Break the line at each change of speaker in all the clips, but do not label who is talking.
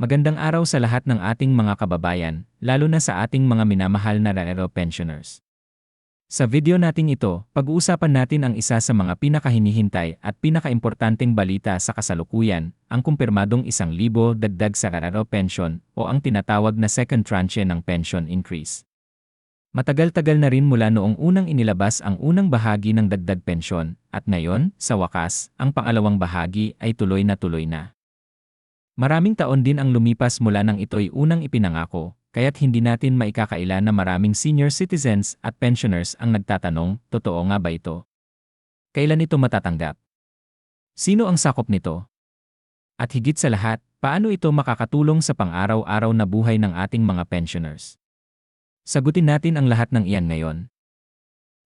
Magandang araw sa lahat ng ating mga kababayan, lalo na sa ating mga minamahal na Raero pensioners. Sa video nating ito, pag-uusapan natin ang isa sa mga pinakahinihintay at pinakaimportanteng balita sa kasalukuyan, ang kumpirmadong isang libo dagdag sa Raero pension o ang tinatawag na second tranche ng pension increase. Matagal-tagal na rin mula noong unang inilabas ang unang bahagi ng dagdag pensyon, at ngayon, sa wakas, ang pangalawang bahagi ay tuloy na tuloy na. Maraming taon din ang lumipas mula nang ito'y unang ipinangako, kaya't hindi natin maikakaila na maraming senior citizens at pensioners ang nagtatanong, totoo nga ba ito? Kailan ito matatanggap? Sino ang sakop nito? At higit sa lahat, paano ito makakatulong sa pang-araw-araw na buhay ng ating mga pensioners? Sagutin natin ang lahat ng iyan ngayon.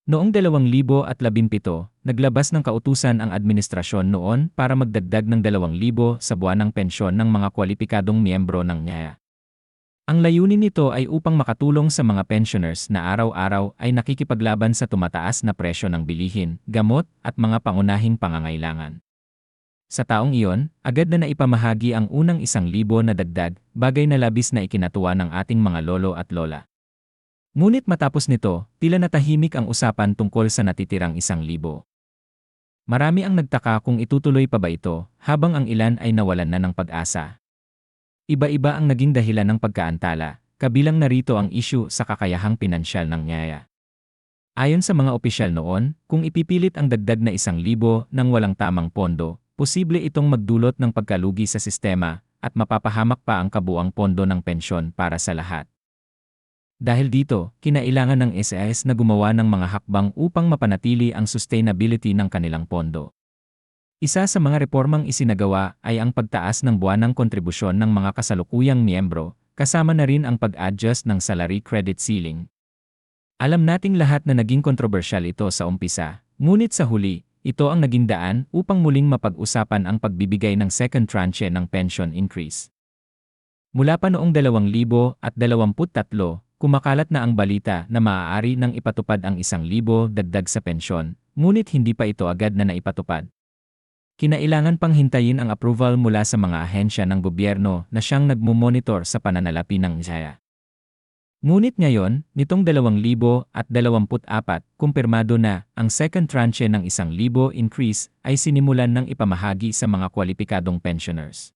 Noong 2017, naglabas ng kautusan ang administrasyon noon para magdagdag ng 2,000 sa buwanang pensyon ng mga kwalipikadong miyembro ng NYAA. Ang layunin nito ay upang makatulong sa mga pensioners na araw-araw ay nakikipaglaban sa tumataas na presyo ng bilihin, gamot, at mga pangunahing pangangailangan. Sa taong iyon, agad na naipamahagi ang unang isang libo na dagdag, bagay na labis na ikinatuwa ng ating mga lolo at lola. Ngunit matapos nito, tila natahimik ang usapan tungkol sa natitirang isang libo. Marami ang nagtaka kung itutuloy pa ba ito, habang ang ilan ay nawalan na ng pag-asa. Iba-iba ang naging dahilan ng pagkaantala, kabilang narito ang isyu sa kakayahang pinansyal ng nyaya. Ayon sa mga opisyal noon, kung ipipilit ang dagdag na isang libo ng walang tamang pondo, posible itong magdulot ng pagkalugi sa sistema at mapapahamak pa ang kabuang pondo ng pensyon para sa lahat. Dahil dito, kinailangan ng SAS na gumawa ng mga hakbang upang mapanatili ang sustainability ng kanilang pondo. Isa sa mga reformang isinagawa ay ang pagtaas ng buwanang kontribusyon ng mga kasalukuyang miyembro, kasama na rin ang pag-adjust ng salary credit ceiling. Alam nating lahat na naging kontrobersyal ito sa umpisa, ngunit sa huli, ito ang naging daan upang muling mapag-usapan ang pagbibigay ng second tranche ng pension increase. Mula pa noong 2023, kumakalat na ang balita na maaari nang ipatupad ang isang libo dagdag sa pensyon, ngunit hindi pa ito agad na naipatupad. Kinailangan pang hintayin ang approval mula sa mga ahensya ng gobyerno na siyang nagmumonitor sa pananalapi ng Jaya. Ngunit ngayon, nitong 2024, kumpirmado na ang second tranche ng isang libo increase ay sinimulan ng ipamahagi sa mga kwalipikadong pensioners.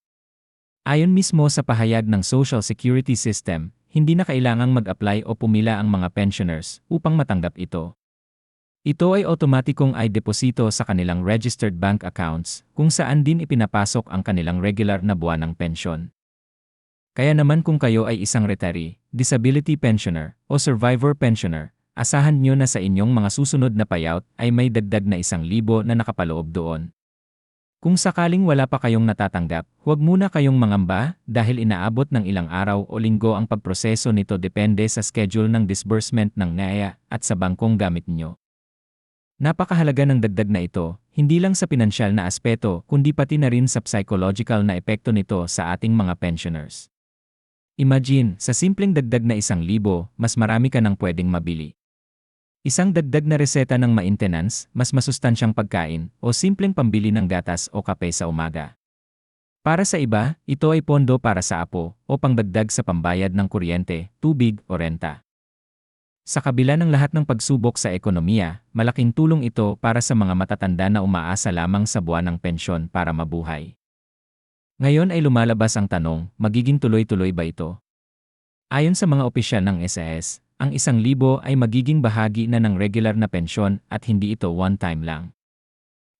Ayon mismo sa pahayag ng Social Security System, hindi na kailangang mag-apply o pumila ang mga pensioners upang matanggap ito. Ito ay otomatikong ay deposito sa kanilang registered bank accounts kung saan din ipinapasok ang kanilang regular na buwan ng pensyon. Kaya naman kung kayo ay isang retiree, disability pensioner, o survivor pensioner, asahan nyo na sa inyong mga susunod na payout ay may dagdag na isang libo na nakapaloob doon. Kung sakaling wala pa kayong natatanggap, huwag muna kayong mangamba dahil inaabot ng ilang araw o linggo ang pagproseso nito depende sa schedule ng disbursement ng NAIA at sa bangkong gamit nyo. Napakahalaga ng dagdag na ito, hindi lang sa pinansyal na aspeto kundi pati na rin sa psychological na epekto nito sa ating mga pensioners. Imagine, sa simpleng dagdag na isang libo, mas marami ka nang pwedeng mabili. Isang dagdag na reseta ng maintenance, mas masustansyang pagkain, o simpleng pambili ng gatas o kape sa umaga. Para sa iba, ito ay pondo para sa apo o pangdagdag sa pambayad ng kuryente, tubig o renta. Sa kabila ng lahat ng pagsubok sa ekonomiya, malaking tulong ito para sa mga matatanda na umaasa lamang sa buwan ng pensyon para mabuhay. Ngayon ay lumalabas ang tanong, magiging tuloy-tuloy ba ito? Ayon sa mga opisyal ng SAS, ang isang libo ay magiging bahagi na ng regular na pensyon at hindi ito one-time lang.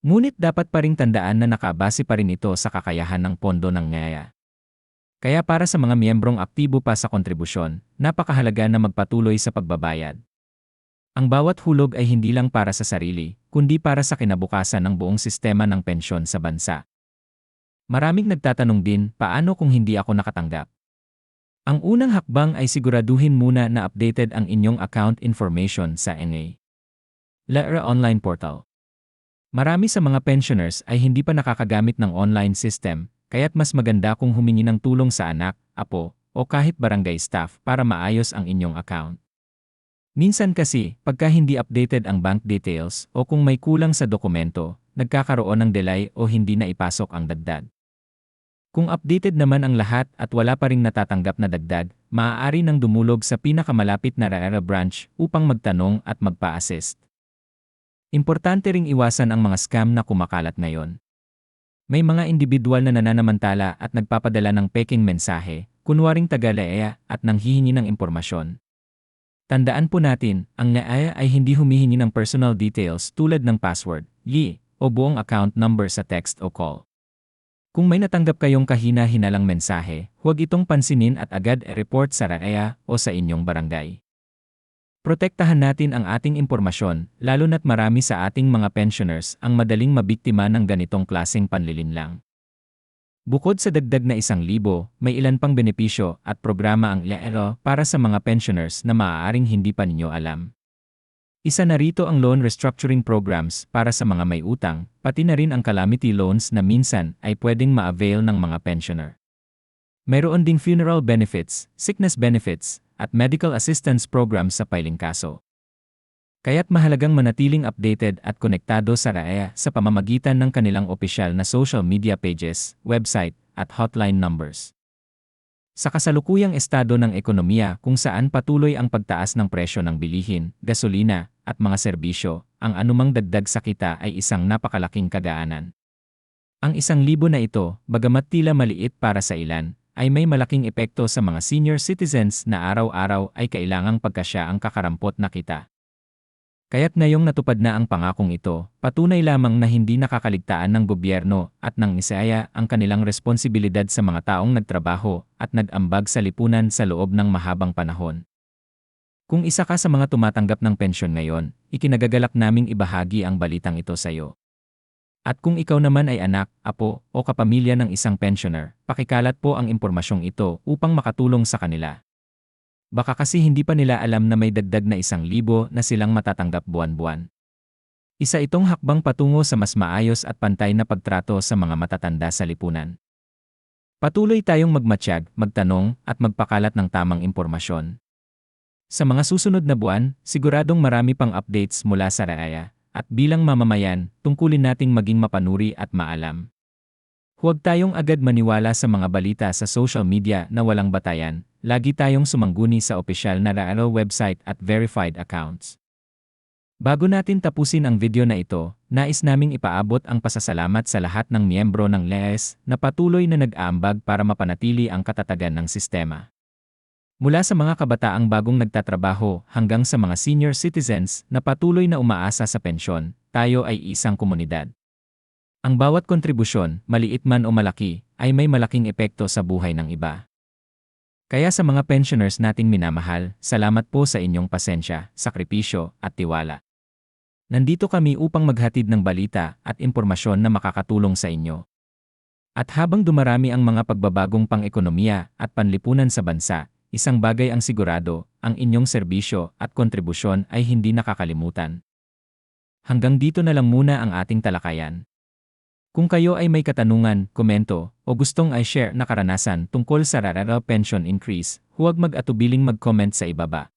Ngunit dapat pa ring tandaan na nakabase pa rin ito sa kakayahan ng pondo ng ngaya. Kaya para sa mga miyembrong aktibo pa sa kontribusyon, napakahalaga na magpatuloy sa pagbabayad. Ang bawat hulog ay hindi lang para sa sarili, kundi para sa kinabukasan ng buong sistema ng pensyon sa bansa. Maraming nagtatanong din, paano kung hindi ako nakatanggap? Ang unang hakbang ay siguraduhin muna na updated ang inyong account information sa NA. LARA Online Portal Marami sa mga pensioners ay hindi pa nakakagamit ng online system, kaya't mas maganda kung humingi ng tulong sa anak, apo, o kahit barangay staff para maayos ang inyong account. Minsan kasi, pagka hindi updated ang bank details o kung may kulang sa dokumento, nagkakaroon ng delay o hindi na ipasok ang dagdag. Kung updated naman ang lahat at wala pa ring natatanggap na dagdag, maaari nang dumulog sa pinakamalapit na RARA branch upang magtanong at magpa-assist. Importante ring iwasan ang mga scam na kumakalat ngayon. May mga individual na nananamantala at nagpapadala ng peking mensahe, kunwaring taga-leaya at nanghihingi ng impormasyon. Tandaan po natin, ang leaya ay hindi humihingi ng personal details tulad ng password, yi, o buong account number sa text o call. Kung may natanggap kayong kahina-hinalang mensahe, huwag itong pansinin at agad e-report sa RAEA o sa inyong barangay. Protektahan natin ang ating impormasyon, lalo na't marami sa ating mga pensioners ang madaling mabiktima ng ganitong klaseng panlilinlang. Bukod sa dagdag na isang libo, may ilan pang benepisyo at programa ang LERO para sa mga pensioners na maaaring hindi pa ninyo alam. Isa na rito ang loan restructuring programs para sa mga may utang, pati na rin ang calamity loans na minsan ay pwedeng ma-avail ng mga pensioner. Mayroon ding funeral benefits, sickness benefits, at medical assistance programs sa piling kaso. Kaya't mahalagang manatiling updated at konektado sa RAEA sa pamamagitan ng kanilang opisyal na social media pages, website, at hotline numbers. Sa kasalukuyang estado ng ekonomiya kung saan patuloy ang pagtaas ng presyo ng bilihin, gasolina, at mga serbisyo, ang anumang dagdag sa kita ay isang napakalaking kagaanan. Ang isang libo na ito, bagamat tila maliit para sa ilan, ay may malaking epekto sa mga senior citizens na araw-araw ay kailangang pagkasya ang kakarampot na kita. Kaya't ngayong natupad na ang pangakong ito, patunay lamang na hindi nakakaligtaan ng gobyerno at ng Isaya ang kanilang responsibilidad sa mga taong nagtrabaho at nag-ambag sa lipunan sa loob ng mahabang panahon. Kung isa ka sa mga tumatanggap ng pensyon ngayon, ikinagagalak naming ibahagi ang balitang ito sa iyo. At kung ikaw naman ay anak, apo, o kapamilya ng isang pensioner, pakikalat po ang impormasyong ito upang makatulong sa kanila. Baka kasi hindi pa nila alam na may dagdag na isang libo na silang matatanggap buwan-buwan. Isa itong hakbang patungo sa mas maayos at pantay na pagtrato sa mga matatanda sa lipunan. Patuloy tayong magmatsyag, magtanong, at magpakalat ng tamang impormasyon. Sa mga susunod na buwan, siguradong marami pang updates mula sa RAEA, at bilang mamamayan, tungkulin nating maging mapanuri at maalam. Huwag tayong agad maniwala sa mga balita sa social media na walang batayan, lagi tayong sumangguni sa opisyal na RAALO website at verified accounts. Bago natin tapusin ang video na ito, nais naming ipaabot ang pasasalamat sa lahat ng miyembro ng LES na patuloy na nag-aambag para mapanatili ang katatagan ng sistema. Mula sa mga kabataang bagong nagtatrabaho hanggang sa mga senior citizens na patuloy na umaasa sa pensyon, tayo ay isang komunidad. Ang bawat kontribusyon, maliit man o malaki, ay may malaking epekto sa buhay ng iba. Kaya sa mga pensioners nating minamahal, salamat po sa inyong pasensya, sakripisyo, at tiwala. Nandito kami upang maghatid ng balita at impormasyon na makakatulong sa inyo. At habang dumarami ang mga pagbabagong pang-ekonomiya at panlipunan sa bansa, isang bagay ang sigurado, ang inyong serbisyo at kontribusyon ay hindi nakakalimutan. Hanggang dito na lang muna ang ating talakayan. Kung kayo ay may katanungan, komento, o gustong i-share na karanasan tungkol sa Rarara Pension Increase, huwag mag-atubiling mag-comment sa ibaba.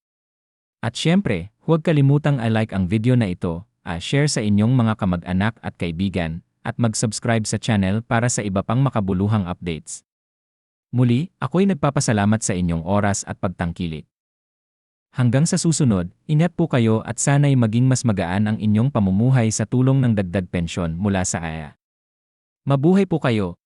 At syempre, huwag kalimutang i-like ang video na ito, a-share sa inyong mga kamag-anak at kaibigan, at mag-subscribe sa channel para sa iba pang makabuluhang updates. Muli, ako'y nagpapasalamat sa inyong oras at pagtangkilik. Hanggang sa susunod, ingat po kayo at sana'y maging mas magaan ang inyong pamumuhay sa tulong ng dagdag pensyon mula sa AYA. Mabuhay po kayo!